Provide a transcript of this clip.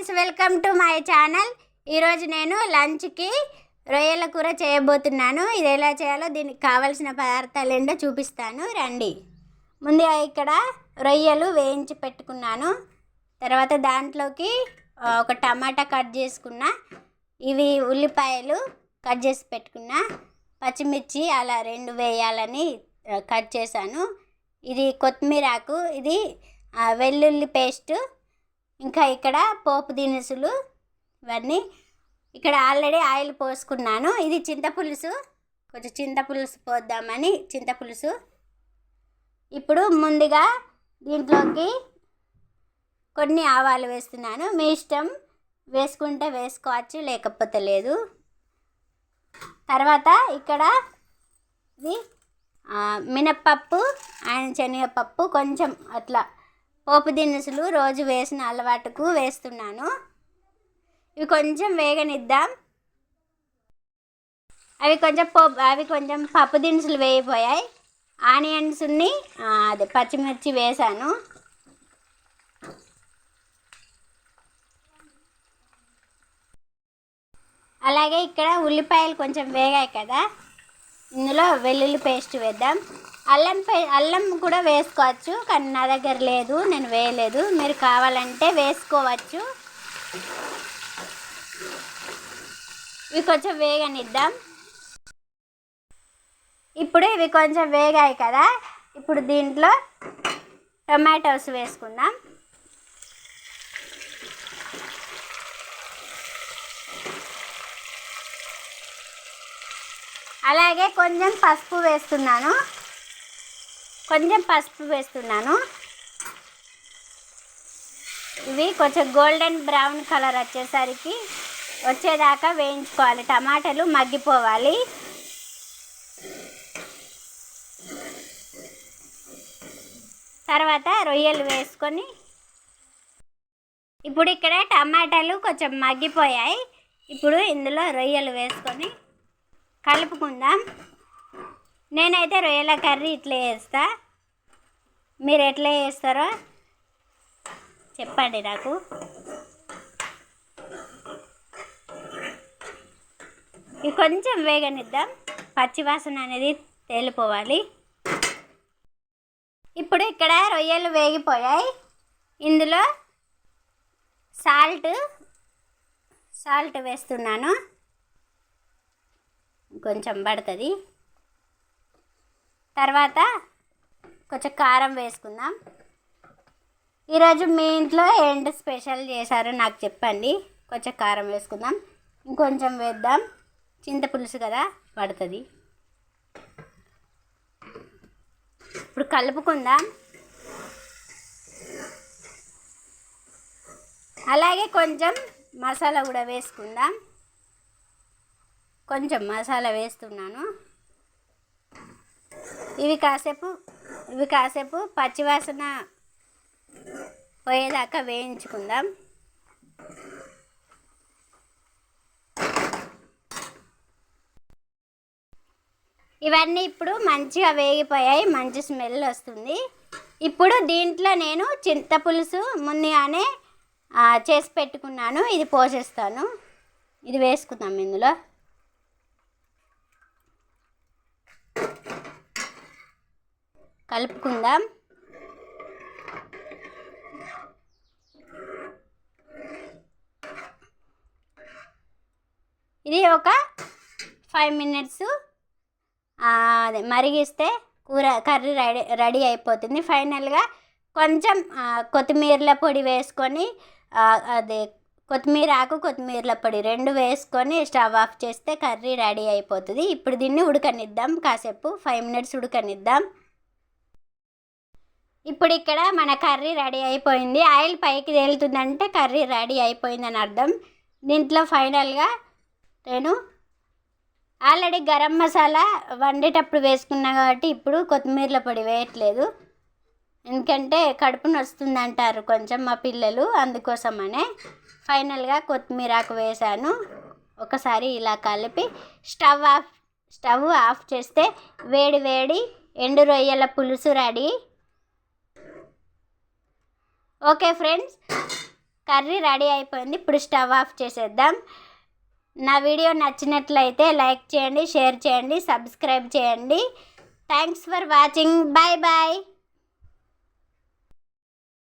Friends welcome to my channel. ఈరోజు నేను లంచ్కి రొయ్యల కూర చేయబోతున్నాను. ఇది ఎలా చేయాలో దీనికి కావాల్సిన పదార్థాలు ఏంటో చూపిస్తాను. రండి. ముందుగా ఇక్కడ రొయ్యలు వేయించి పెట్టుకున్నాను. తర్వాత దాంట్లోకి ఒక టమాటా కట్ చేసుకున్న. ఇవి ఉల్లిపాయలు కట్ చేసి పెట్టుకున్న. పచ్చిమిర్చి అలా రెండు వేయాలని కట్ చేశాను. ఇది కొత్తిమీర ఆకు ఇది వెల్లుల్లి పేస్ట్ ఇంకా ఇక్కడ పోపు దినుసులు ఇవన్నీ ఇక్కడ ఆల్రెడీ ఆయిల్ పోసుకున్నాను. ఇది చింతపులుసు. కొంచెం చింతపులుసు పోద్దామని చింతపులుసు. ఇప్పుడు ముందుగా దీంట్లోకి కొన్ని ఆవాలు వేస్తున్నాను. మీ ఇష్టం వేసుకుంటే వేసుకోవచ్చు లేకపోతే లేదు. తర్వాత ఇక్కడ ఇది మినప్పప్పు అండ్ శనగపప్పు కొంచెం అట్లా పోపు దినుసులు రోజు వేసిన అలవాటుకు వేస్తున్నాను. ఇవి కొంచెం వేగనిద్దాం. అవి కొంచెం పోపు అవి కొంచెం పప్పు దినుసులు వేయిపోయాయి ఆనియన్స్ని అదే పచ్చిమిర్చి వేసాను. అలాగే ఇక్కడ ఉల్లిపాయలు కొంచెం వేగాయి కదా. ఇందులో వెల్లుల్లి పేస్ట్ వేద్దాం. అల్లం పే అల్లం కూడా వేసుకోవచ్చు కానీ నా దగ్గర లేదు నేను వేయలేదు. మీరు కావాలంటే వేసుకోవచ్చు. ఇవి కొంచెం వేగనిద్దాం. ఇప్పుడు ఇవి కొంచెం వేగాయి కదా. ఇప్పుడు దీంట్లో టొమాటోస్ వేసుకుందాం. అలాగే కొంచెం పసుపు వేస్తున్నాను. కొంచెం పసుపు వేస్తున్నాను. ఇవి కొంచెం గోల్డెన్ బ్రౌన్ కలర్ వచ్చేసరికి వచ్చేదాకా వేయించుకోవాలి. టమాటాలు మగ్గిపోవాలి. తర్వాత రొయ్యలు వేసుకొని ఇప్పుడు ఇక్కడ టమాటాలు కొంచెం మగ్గిపోయాయి. ఇప్పుడు ఇందులో రొయ్యలు వేసుకొని కలుపుకుందాం. నేనైతే రొయ్యల కర్రీ ఇట్లా వేస్తాను మీరు ఎట్లా చేస్తారో చెప్పండి నాకు. ఇవి కొంచెం వేగనిద్దాం. పచ్చివాసన అనేది తేలిపోవాలి. ఇప్పుడు ఇక్కడ రొయ్యలు వేగిపోయాయి. ఇందులో సాల్ట్ సాల్ట్ వేస్తున్నాను. కొంచెం పడుతుంది. తర్వాత కొంచెం కారం వేసుకుందాం. ఈరోజు మీ ఇంట్లో ఏంటి స్పెషల్ చేశారో నాకు చెప్పండి. కొంచెం కారం వేసుకుందాం. ఇంకొంచెం వేద్దాం. చింతపులుసు కదా పడుతుంది. ఇప్పుడు కలుపుకుందాం. అలాగే కొంచెం మసాలా కూడా వేసుకుందాం. కొంచెం మసాలా వేస్తున్నాను. ఇవి కాసేపు ఇవి కాసేపు పచ్చివాసన పోయేదాకా వేయించుకుందాం. ఇవన్నీ ఇప్పుడు మంచిగా వేగిపోయాయి మంచి స్మెల్ వస్తుంది. ఇప్పుడు దీంట్లో నేను చింతపులుసు ముందుగానే చేసి పెట్టుకున్నాను. ఇది పోసేస్తాను. ఇది వేసుకుందాం ఇందులో. కలుపుకుందాం. ఇది ఒక ఫైవ్ మినిట్స్. అదే మరిగిస్తే కూర కర్రీ రెడీ రెడీ అయిపోతుంది. ఫైనల్గా కొంచెం కొత్తిమీరల పొడి వేసుకొని అదే కొత్తిమీర ఆకు కొత్తిమీరల పొడి రెండు వేసుకొని స్టవ్ ఆఫ్ చేస్తే కర్రీ రెడీ అయిపోతుంది. ఇప్పుడు దీన్ని ఉడకనిద్దాం. కాసేపు ఫైవ్ మినిట్స్ ఉడకనిద్దాం. ఇప్పుడు ఇక్కడ మన కర్రీ రెడీ అయిపోయింది. ఆయిల్ పైకి తేలుతుందంటే కర్రీ రెడీ అయిపోయిందని అర్థం. దీంట్లో ఫైనల్గా నేను ఆల్రెడీ గరం మసాలా వండేటప్పుడు వేసుకున్నా కాబట్టి ఇప్పుడు కొత్తిమీరల పొడి వేయట్లేదు. ఎందుకంటే కడుపు నొస్తుంది అంటారు కొంచెం మా పిల్లలు అందుకోసమనే ఫైనల్గా కొత్తిమీరాకు వేశాను. వేసాను ఒకసారి ఇలా కలిపి స్టవ్ ఆఫ్ స్టవ్ ఆఫ్ చేస్తే వేడి వేడి ఎండు రొయ్యల పులుసు ready. Okay friends curry ready అయిపోయింది. ఇప్పుడు స్టవ్ ఆఫ్ చేసేద్దాం. నా వీడియో నచ్చినట్లయితే లైక్ చేయండి షేర్ చేయండి సబ్స్క్రైబ్ చేయండి. Thanks for watching bye bye